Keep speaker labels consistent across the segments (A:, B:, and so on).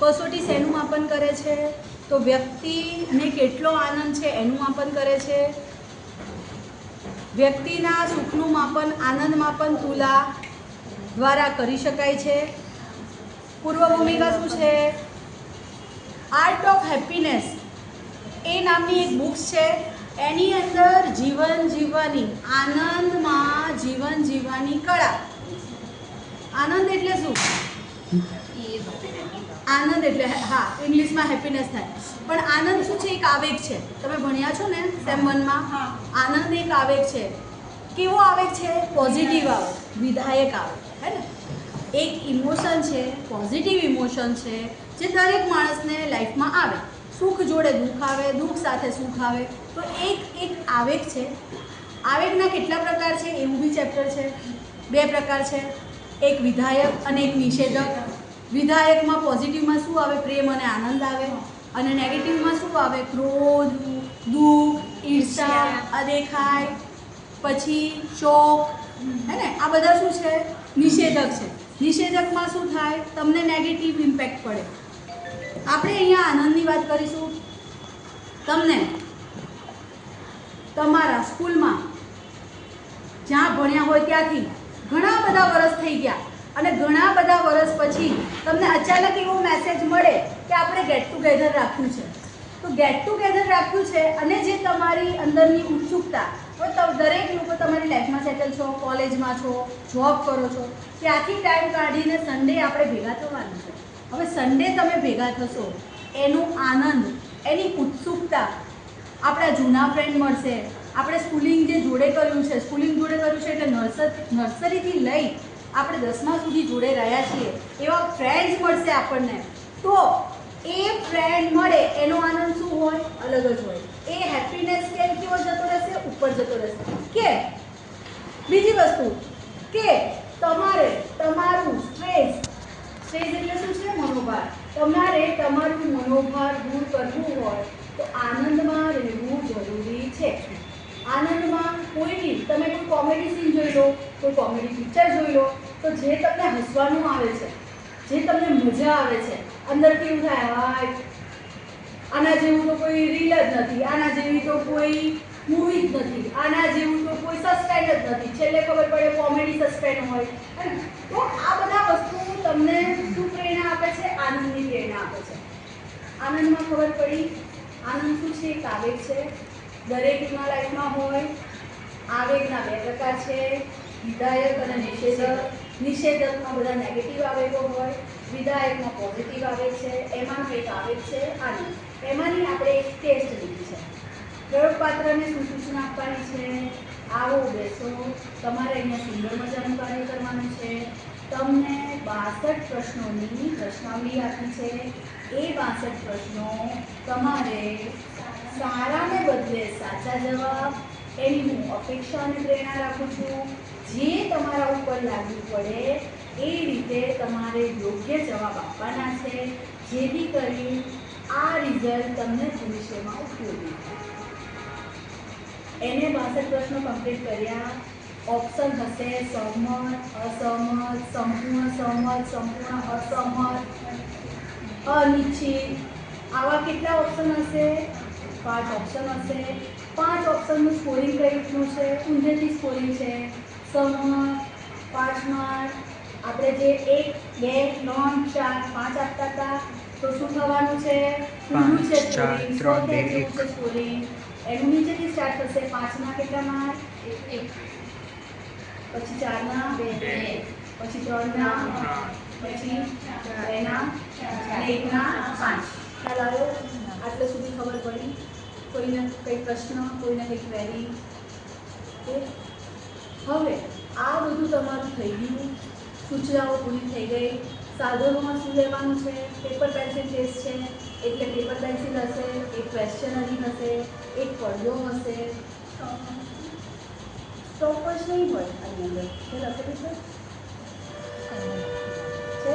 A: કસોટી શેનું માપન કરે છે? તો વ્યક્તિને કેટલો આનંદ છે એનું માપન કરે છે? વ્યક્તિના સુખનું માપન, આનંદ માપન તુલા દ્વારા કરી શકાય છે. પૂર્વ ભૂમિકા શું છે? આર્ટ ઓફ હેપીનેસ એ નામની એક બુક્સ છે. એની અંદર જીવન જીવવાની, આનંદમાં જીવન જીવવાની કળા. આનંદ એટલે શું? આનંદ એટલે હા ઇંગ્લિશમાં હેપીનેસ થાય. પણ આનંદ શું છે? એક આવેગ છે. તમે ભણ્યા છો ને સેમ વનમાં આનંદ એક આવેગ છે. કેવો આવેગ છે? પોઝિટિવ આવેગ. વિધાયક આવેગ. હે ને? એક ઇમોશન છે પોઝિટિવ ઇમોશન છે જે દરેક માણસને લાઈફમાં આવે. સુખ જોડે દુઃખ આવે દુઃખ સાથે સુખ આવે. તો એક એક આવેગ છે. આવેગના કેટલા પ્રકાર છે? એવું બી ચેપ્ટર છે. બે પ્રકાર છે. એક વિધાયક અને એક નિષેધક. વિધાયકમાં પોઝિટિવમાં શું આવે? પ્રેમ અને આનંદ આવે. અને નેગેટિવમાં શું આવે? ક્રોધ દુઃખ ઈર્ષા અદેખાય પછી શોક. હે ને આ બધા શું છે? નિષેધક છે. નિષેધકમાં શું થાય? તમને નેગેટિવ ઇમ્પેક્ટ પડે. આપણે અહીંયા આનંદની વાત કરીશું. તમને તમારા સ્કૂલમાં જ્યાં ભણ્યા હોય ત્યાંથી ઘણા બધા વર્ષ થઈ ગયા. અને ઘણા બધા વર્ષ પછી તમને અચાનક એવો મેસેજ મળે કે આપણે ગેટ ટુગેધર રાખ્યું છે. તો ગેટ ટુગેધર રાખ્યું છે અને જે તમારી અંદરની ઉત્સુકતા હવે દરેક લોકો તમારી લાઈફમાં સેટલ છો કોલેજમાં છો જોબ કરો છો, ત્યાંથી ટાઈમ કાઢીને સન્ડે આપણે ભેગા થવાનું છે. હવે સન્ડે તમે ભેગા થશો, એનો આનંદ, એની ઉત્સુકતા આપણા જૂના ફ્રેન્ડ મળશે. આપણે સ્કૂલિંગ જે જોડે કર્યું છે સ્કૂલિંગ જોડે કર્યું છે એટલે નર્સર નર્સરીથી લઈ આપણે દસમા સુધી જોડે રહ્યા છીએ. એવા ફ્રેન્ડ્સ મળશે આપણને. તો એ ફ્રેન્ડ મળે, એનો આનંદ શું હોય? અલગ જ હોય. એ હેપીનેસ કેમ કેવો જતો રહેશે? ઉપર જતો રહેશે. કે બીજી વસ્તુ, કે તમારે તમારું સ્ટ્રેસ સ્ટ્રેસ એટલે શું છે? મનોભાર. તમારે તમારું મનોભાર દૂર કરવું હોય, તો આનંદમાં રહેવું જરૂરી છે. આનંદમાં કોઈ બી, તમે કોઈ કોમેડી સીન જોઈ લો, કોઈ કોમેડી પિક્ચર જોઈ લો તો જે તમને હસવાનું આવે છે, જે તમને મજા આવે છે, અંદરથી એવું થાય, હાય. આના જેવું તો કોઈ રીલ જ નથી, આના જેવી તો કોઈ મૂવી જ નથી, આના જેવું તો કોઈ સસ્પેન્ડ જ નથી. છેલ્લે ખબર પડે કોમેડી સસ્પેન્ડ હોય. તો આ બધા વસ્તુ તમને શું પ્રેરણા આપે છે? આનંદની પ્રેરણા આપે છે. આનંદમાં ખબર પડી, આનંદ શું છે? એક આવેગ છે. દરેકના લાઈફમાં હોય, આવેગના બે પ્રકાર છે. વિધાયક અને નિષેધક. નિષેધકમાં બધા નેગેટિવ આવેગો હોય, વિધાયકમાં પોઝિટિવ આવે છે એમાં કંઈક આવે છે આનંદ એમાંની આપણે એક ટેસ્ટ લીધી છે. પ્રયોગ પાત્રને શું સૂચના આપવાની છે? આવો બેસો. તમારે અહીંયા સુંદર મજાનું કાર્ય કરવાનું છે. તમને બાસઠ પ્રશ્નોની પ્રશ્નાવલી આપી છે. એ બાસઠ પ્રશ્નો તમારે સારાને બદલે સાચા જવાબ, એની હું અપેક્ષા અને પ્રેરણા રાખું છું. જે તમારા ઉપર લાગુ પડે, એ રીતે તમારે યોગ્ય જવાબ આપવાના છે, જેથી કરી આ રિઝલ્ટ તમને ભવિષ્યમાં ઉપયોગી એને બાસઠ પ્રશ્નો કમ્પ્લીટ કર્યા. ઓપ્શન હશે સહમત, અસહમત, સંપૂર્ણ સહમત, સંપૂર્ણ અસહમત, અનિશ્ચિત. આવા કેટલા ઓપ્શન હશે? પાંચ ઓપ્શન હશે. પાંચ ઓપ્શનનું સ્કોરિંગ કઈ રીતનું છે? ઊંધેથી સ્કોરિંગ છે. સહમત પાંચ આપણે જે એક બે ત્રણ ચાર પાંચ આપતા હતા. તો શું થવાનું છે? ઊંધું છે
B: પાંચ, ચાર,
A: scoring,
B: બે,
A: છે scoring. એનું નીચેથી સ્ટાર્ટ થશે પાંચના કેટલા એક. પછી ચારના બે પછી ત્રણના પછી બેના એકના પાંચ. ખ્યાલ આવ્યો? આટલે સુધી ખબર પડી. કોઈને કંઈ પ્રશ્ન કોઈને કંઈ ક્વેરી ઓકે? હવે આ બધું તમારું થઈ ગયું. સૂચનાઓ પૂરી થઈ ગઈ. સાધનોમાં શું લેવાનું છે? પેપર પેન્સિલ ટેસ્ટ છે. એટલે પેપર પેન્સિલ હશે, એક ક્વેશ્ચનરી હશે, એક પડદો હશે. સ્ટોપર્સ નહીં હોય આની અંદર. છે લખેલું છે છે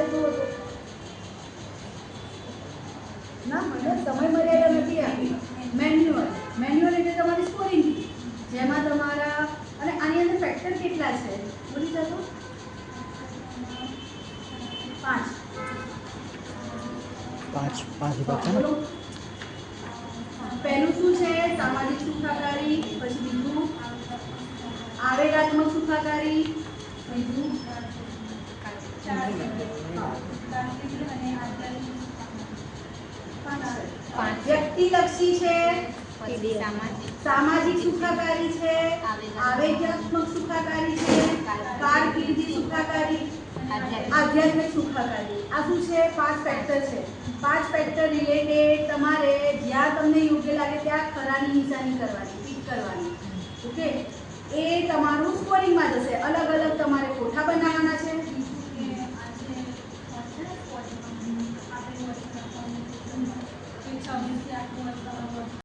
A: ના, મને સમય મર્યાદા નથી આપી. મેન્યુઅલ મેન્યુઅલ એટલે તમારી સ્કોરિંગ જેમાં તમારા ફેક્ટર કેટલા છે? બોલી જતો પાંચ.
B: પાંચ પાંચ
A: બોલો. પહેલું શું છે? સામાજિક સુખાકારી પછી બીજું? આવેગાત્મક સુખાકારી બીજું
C: પાંચ.
A: વ્યક્તિલક્ષી છે.
C: સામાજિક
A: સુખાકારી છે
C: આવેગાત્મક.
A: સુખાકારી છે કારકિર્દી સુખાકારી
C: આધ્યાત્મિક.
A: સુખાકારી. આ શું છે? પાંચ ફેક્ટર છે. પાંચ ફેક્ટર રિલેટેડ તમારે જ્યાં તમને યોગ્ય લાગે ત્યાં ખરાની નિશાની કરવાની ટીક કરવાની. ઓકે? એ તમારું સ્કોરિંગમાં જશે. અલગ અલગ તમારે કોઠા બનાવવાના